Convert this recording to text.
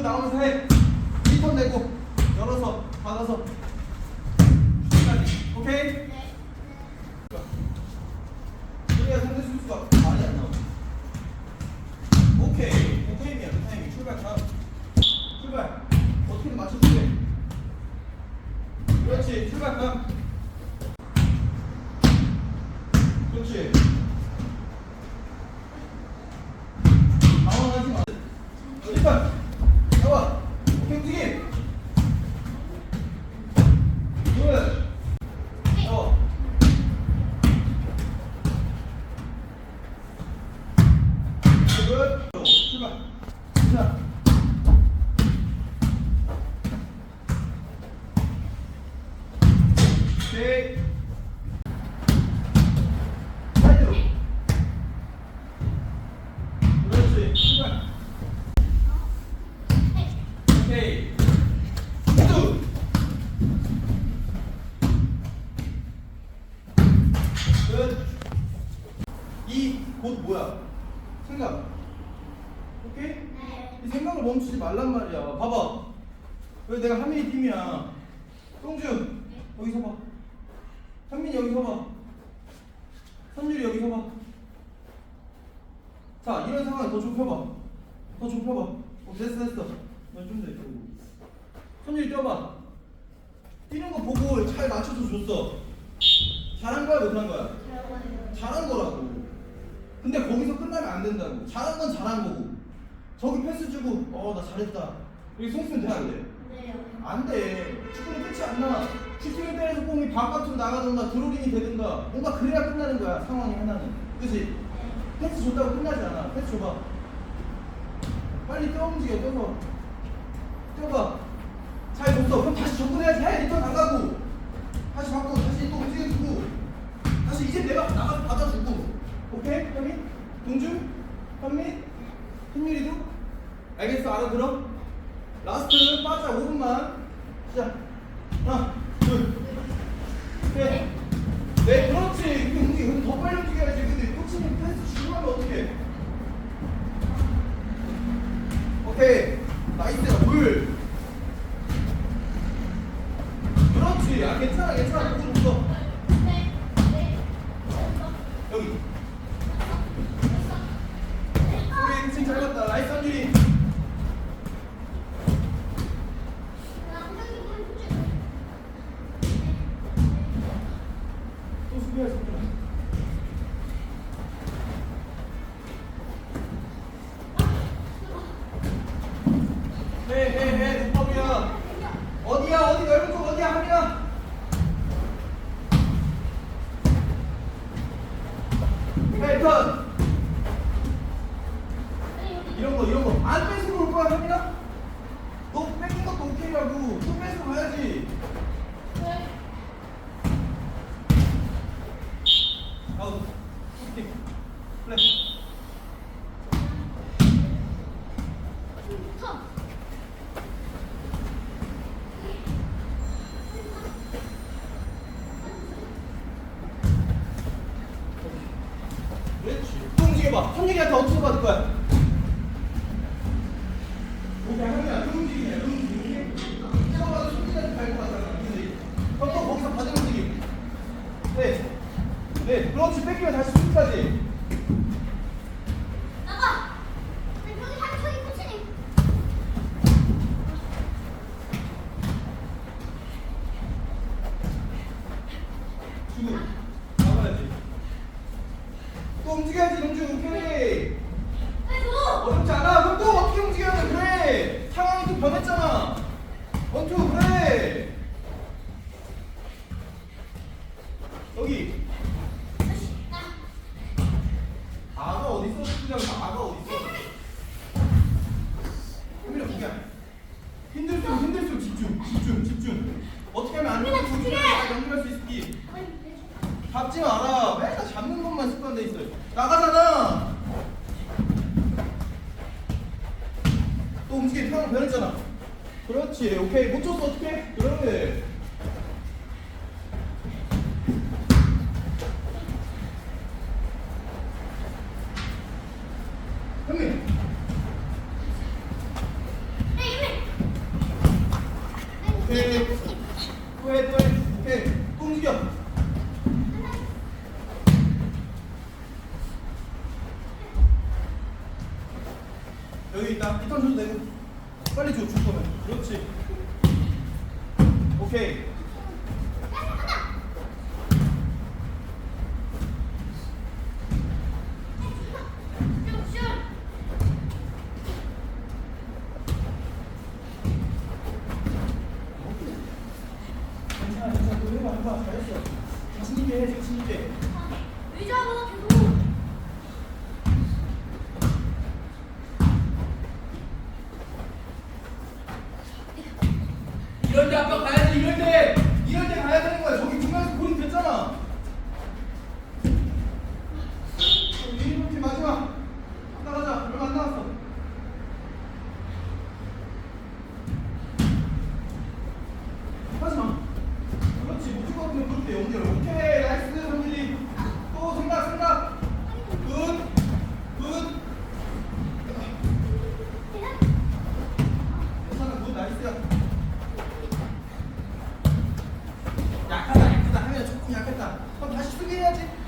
쭉 나오면서 해. 1턴 내고 열어서 닫아서 끝까지. 오케이? 네. 그래야 상대 수수가 오케이. 사이드로. 그렇지. 출발. 오케이. 쭉. 끝. 이곧 뭐야? 생각. 오케이? 네. 이 생각을 멈추지 말란 말이야. 봐봐. 왜 내가 한민이 팀이야. 똥주 여기 서 봐. 현민이 여기 서봐. 선율이 여기 서봐. 자 이런 상황 더 좁혀봐. 더 좁혀봐. 어, 됐어 됐어. 너좀 더. 이쪽으로. 선율이 뛰어봐. 뛰는 거 보고 잘 맞춰서 줬어. 잘한 거야 못한 거야? 잘한 거라고. 근데 거기서 끝나면 안 된다고. 잘한 건 잘한 거고. 저기 패스 주고, 어, 나 잘했다. 여기 송수면 돼, 안 돼? 네. 안 돼. 축구는 끝이 안 나. 슈팅을 때려서 공이 바깥으로 나가든가 드로링이 되든가 뭔가 그래야 끝나는 거야, 상황이 하나는. 그치? 패스 줬다고 끝나지 않아. 패스 줘봐. 빨리 뛰어 움직여, 뛰어서. 뛰어봐. 잘 줬어. 그럼 다시 접근해야지. 해. 리턴 안 가고. 다시 받고, 다시 또 움직여주고. 다시 이제 내가 나가서 받아주고. 오케이? 현민? 동준? 현민? 현율이도? 알겠어? 알아들어? 라스트 빠져 5분만 시작 하나 둘셋 네, 그렇지. 근데 더 빨리 움직여야지. 근데 코치님 패스 주고 하면 어떡해? 오케이. 나이스야. 물. 그렇지. 아, 괜찮아, 괜찮아. 헤헤헤 수법이야. 어디야 어디 넓은 쪽 어디야 하민아. 패턴 이런 거 이런 거안 뺏으러 올 거야 하민아. 너 뺏긴 것도 오케이라고. 또 뺏으러 가야지. 아웃. 슈팅. 플래시. 그렇지. 또 움직여봐. 현진이한테 어떻게 받을 거야? 잡지 마라. 맨날 잡는 것만 습관돼 있어요. 나가잖아. 또 움직임 평 변했잖아. 그렇지. 오케이. 못 쳤어. 어떡해? 그래. 현민. 오케이. 또 해, 또 해. 오케이. 또 움직여. 빨리 줘, 줄 거면. 그렇지. 오케이. 자신 있게 해, 자신 있게. maganda pa kayo. Eh? 약했다. 그럼 다시 수리해야지.